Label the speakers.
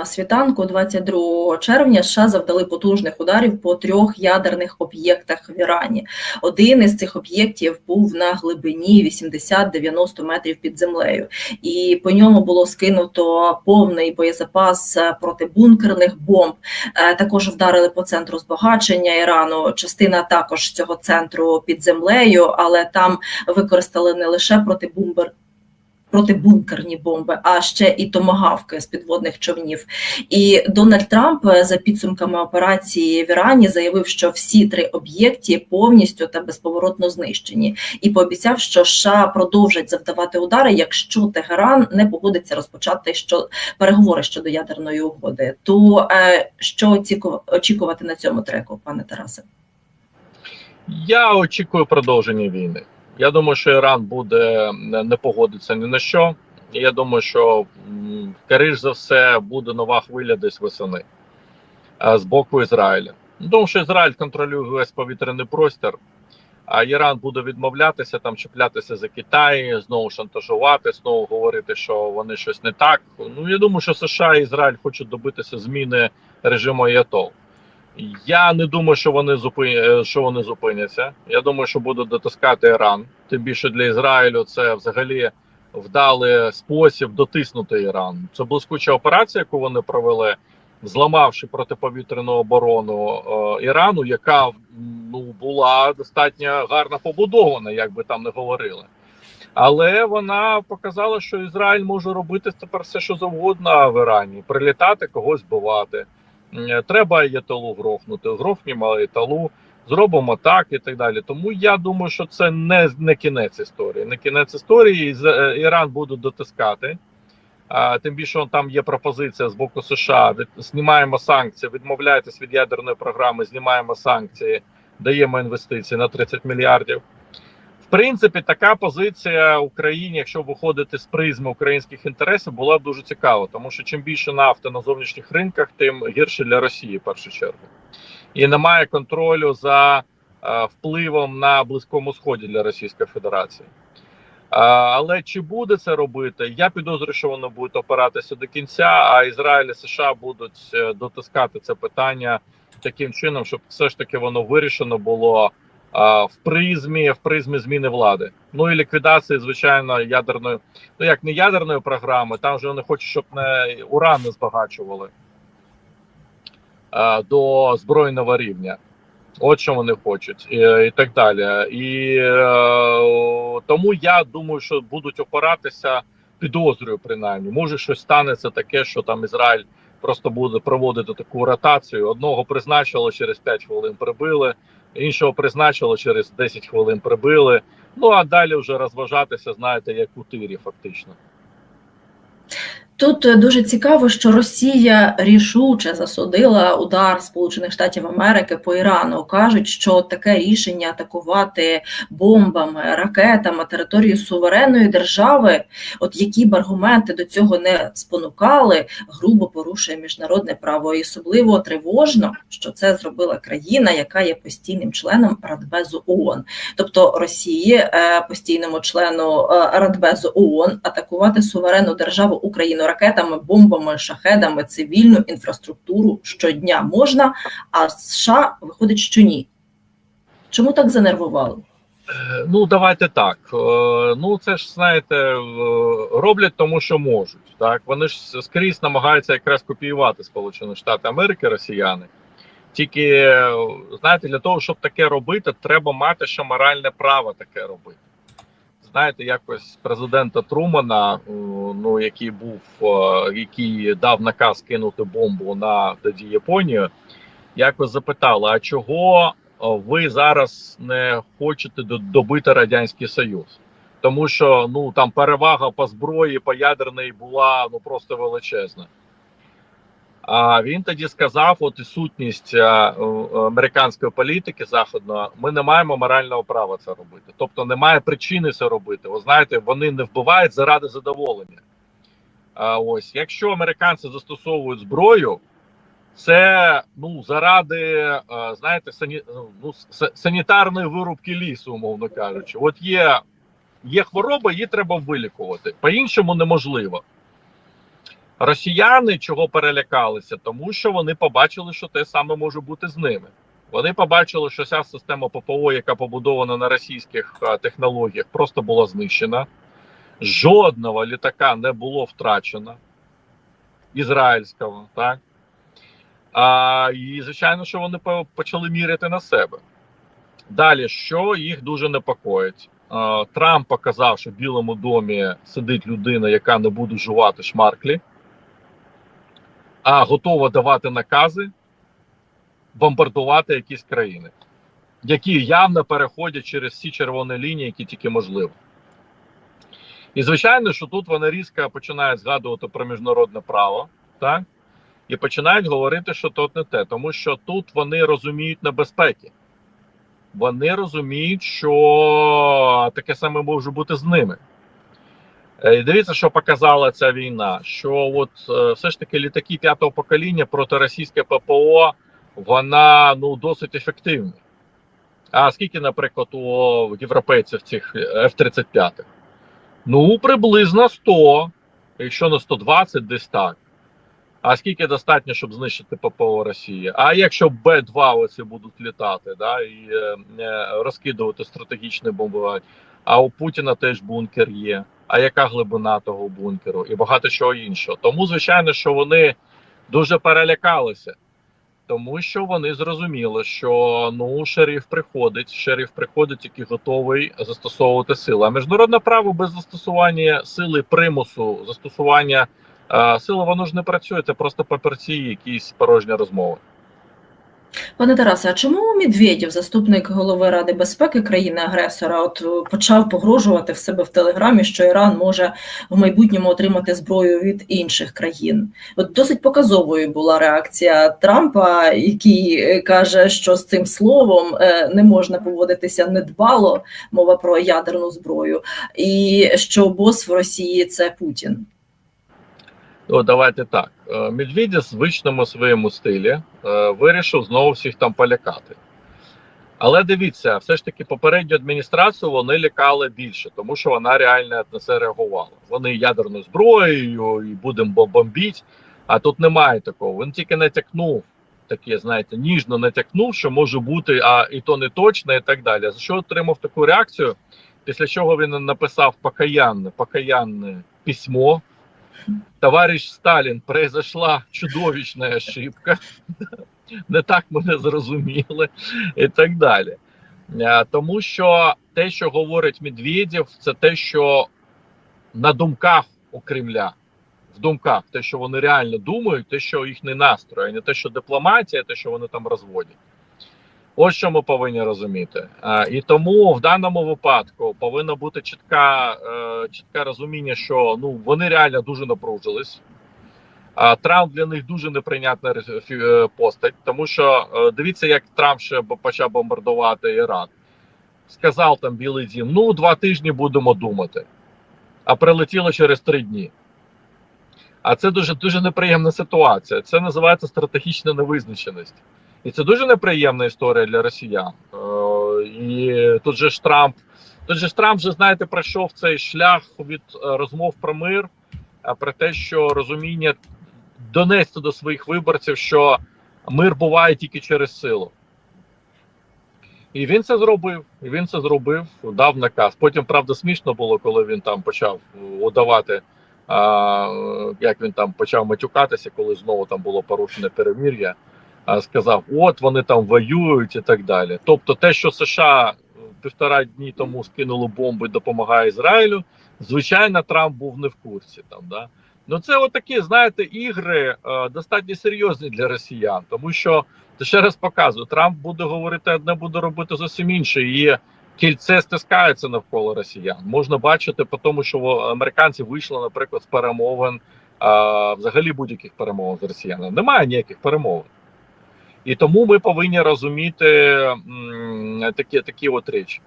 Speaker 1: на світанку 22 червня США завдали потужних ударів по трьох ядерних об'єктах в Ірані. Один із цих об'єктів був на глибині 80-90 метрів під землею, і по ньому було скинуто повний боєзапас протибункерних бомб. Е, Також вдарили по центру збагачення Ірану. Частина також цього центру під землею, але там використали не лише протибумбер. Протибункерні бомби, а ще і томагавки з підводних човнів. І Дональд Трамп е, за підсумками операції в Ірані заявив, що всі три об'єкти повністю та безповоротно знищені, і пообіцяв, що США продовжать завдавати удари, якщо Тегеран не погодиться розпочати що переговори щодо ядерної угоди. То е, що очікувати на цьому треку, пане Тарасе?
Speaker 2: Я очікую продовження війни. Я думаю, що Іран буде не погодиться ні на що. Я думаю, що скоріш за все буде нова хвиля десь восени а, з боку Ізраїля. Тому що Ізраїль контролює весь повітряний простір, а Іран буде відмовлятися там, чіплятися за Китай, знову шантажувати, знову говорити, що вони щось не так. Ну я думаю, що США і Ізраїль хочуть добитися зміни режиму Аятол. Я не думаю, що вони зупин... що вони зупиняться. Я думаю, що будуть дотискати Іран. Тим більше для Ізраїлю це взагалі вдалий спосіб дотиснути Іран. Це блискуча операція, яку вони провели, зламавши протиповітряну оборону е, Ірану, яка ну була достатньо гарно побудована, як би там не говорили. Але вона показала, що Ізраїль може робити тепер все, що завгодно в Ірані: прилітати, когось вбивати. М, Треба аєталу грохнути. Грохнімо аєталу, зробимо так і так далі. Тому я думаю, що це не, не кінець історії. Не кінець історії. Е, Іран буде дотискати. А, тим більше там є пропозиція з боку США. Від знімаємо санкції, відмовляєтесь від ядерної програми, знімаємо санкції, даємо інвестиції на 30 мільярдів. Принципі, така позиція Україні, якщо виходити з призми українських інтересів, була б дуже цікава, тому що чим більше нафти на зовнішніх ринках, тим гірше для Росії в першу чергу. І немає контролю за е, впливом на близькому сході для Російської Федерації. Е, але чи буде це робити? Я підозрюю, що воно буде опиратися до кінця, а Ізраїль і США будуть е, дотискати це питання таким чином, щоб все ж таки воно вирішено було в призмі в призмі зміни влади. Ну і ліквідації, звичайно, ядерної, ну як не ядерної програми, там же вони хочуть, щоб не уран не збагачували до збройного рівня. От що вони хочуть, і, і так далі. І е, тому я думаю, що будуть опиратися, підозрюю, принаймні. Може, щось станеться таке, що там Ізраїль просто буде проводити таку ротацію. Одного призначили через 5 хвилин прибили, іншого призначили через 10 хвилин прибили. Ну а далі вже розважатися, знаєте, як у тирі, фактично.
Speaker 1: Тут е, дуже цікаво, що Росія рішуче засудила удар Сполучених Штатів Америки по Ірану. кажуть, що таке рішення атакувати бомбами, ракетами територію суверенної держави, от які б аргументи до цього не спонукали, грубо порушує міжнародне право. І особливо тривожно, що це зробила країна, яка є постійним членом Радбезу ООН. Тобто Росії, е, постійному члену е, Радбезу ООН, атакувати суверенну державу Україну ракетами, бомбами, шахедами, цивільну інфраструктуру щодня можна, а США виходить, що ні. Чому так занервували?
Speaker 2: Е, Ну, давайте так. Е, Ну, це ж знаєте, е, роблять тому, що можуть. Так вони ж скрізь намагаються якраз копіювати Сполучені Штати Америки, Росіяни. Тільки знаєте, для того, щоб таке робити, треба мати ще моральне право таке робити. Знаєте, якось президента Трумана, е, ну який був, е, який дав наказ кинути бомбу на тоді Японію, якось запитали: а чого е, ви зараз не хочете до- добити радянський союз? Тому що ну там перевага по зброї, по ядерній була ну просто величезна. А він тоді сказав: от і сутність е, е, американської політики західної, ми не маємо морального права це робити. Тобто немає причини це робити. Ви знаєте, вони не вбивають заради задоволення. А ось якщо американці застосовують зброю, це ну заради е, знаєте, сані, ну, санітарної вирубки лісу, умовно кажучи. От є, є хвороба, її треба вилікувати. По-іншому неможливо. Росіяни чого перелякалися? Тому що вони побачили, що те саме може бути з ними. Вони побачили, що ця система ППО, яка побудована на російських е, технологіях, просто була знищена. Жодного літака не було втрачено ізраїльського, так? А, і звичайно, що вони почали міряти на себе. Далі, що їх дуже непокоїть? А, Трамп показав, що в Білому домі сидить людина, яка не буде жувати шмарклі, а готова давати накази бомбардувати якісь країни, які явно переходять через всі червоні лінії, які тільки можливо. І звичайно, що тут вони різко починають згадувати про міжнародне право, так? І починають говорити, що тут не те, тому що тут вони розуміють небезпеки. Вони розуміють, що таке саме може бути з ними. Е, дивіться, що показала ця війна. Що от е, все ж таки літаки п'ятого покоління проти російське ППО, вона ну досить ефективна. А скільки, наприклад, у європейців цих F-35? Ну, приблизно 100, якщо не 120, десь так. А скільки достатньо, щоб знищити ППО Росії? А якщо Б-2 оці будуть літати, да, і е, е, розкидувати стратегічний бомбовий, а у Путіна теж бункер є. А яка глибина того бункеру? І багато чого іншого. Тому, звичайно, що вони дуже перелякалися, тому що вони зрозуміли, що ну шериф приходить, шериф приходить, який готовий застосовувати силу. А міжнародне право без застосування сили примусу, застосування е, сили, воно ж не працює. Це просто папірці, якісь порожні розмови.
Speaker 1: Пане Тарасе, а чому Медведєв, заступник голови Ради безпеки країни-агресора, от е, почав погрожувати в себе в телеграмі, що Іран може в майбутньому отримати зброю від інших країн? От досить показовою була реакція Трампа, який е, каже, що з цим словом е, не можна поводитися недбало, мова про ядерну зброю, і що бос в Росії це Путін.
Speaker 2: Ну, давайте так. Е, Медведєв в звичному своєму стилі е, вирішив знову всіх там полякати. Але дивіться, все ж таки попередню адміністрацію вони лякали більше, тому що вона реально на це реагувала. Вони ядерною зброєю і будемо бомбити. А тут немає такого. Він тільки натякнув, таке, знаєте, ніжно натякнув, що може бути, а і то не точно, і так далі. За що отримав таку реакцію? Після чого він написав покаянне, покаянне письмо. Товарищ Сталін, произошла чудовищна ошибка. Не так мене зрозуміли, і так далі. Е, Тому що те, що говорить Медведєв, це те, що на думках у Кремля, в думках, те, що вони реально думають, те, що їхній настрій, а не те, що дипломатія, те, що вони там розводять. Ось що ми повинні розуміти. Е, І тому в даному випадку повинно бути чітка, е, чітке розуміння, що ну вони реально дуже напружились. Трамп для них дуже неприйнятна е, постать, тому що дивіться, як Трамп ще почав бомбардувати Іран. Сказав там Білий Дім: ну два тижні будемо думати. А прилетіло через три дні. А це дуже дуже неприємна ситуація. Це називається стратегічна невизначеність. І це дуже неприємна історія для росіян. Е, І тут же ж Трамп, тут же ж Трамп вже знаєте, пройшов цей шлях від е, розмов про мир, про те, що розуміння донести до своїх виборців, що мир буває тільки через силу. І він це зробив. І він це зробив, дав наказ. Потім, правда, смішно було, коли він там почав удавати, а, як він там почав матюкатися, коли знову там було порушене перемір'я. А, сказав, от вони там воюють і так далі. Тобто, те, що США півтора дні тому скинули бомби, допомагає Ізраїлю. Звичайно, Трамп був не в курсі там. Да? Ну це отакі, знаєте, ігри е, достатньо серйозні для росіян, тому що ще раз показую, Трамп буде говорити одне, буде робити зовсім інше. І кільце стискається навколо росіян. Можна бачити по тому, що американці вийшли, наприклад, з перемовин, е, взагалі будь-яких перемовин з росіянами. Немає ніяких перемовин. І тому ми повинні розуміти такі, такі от речі.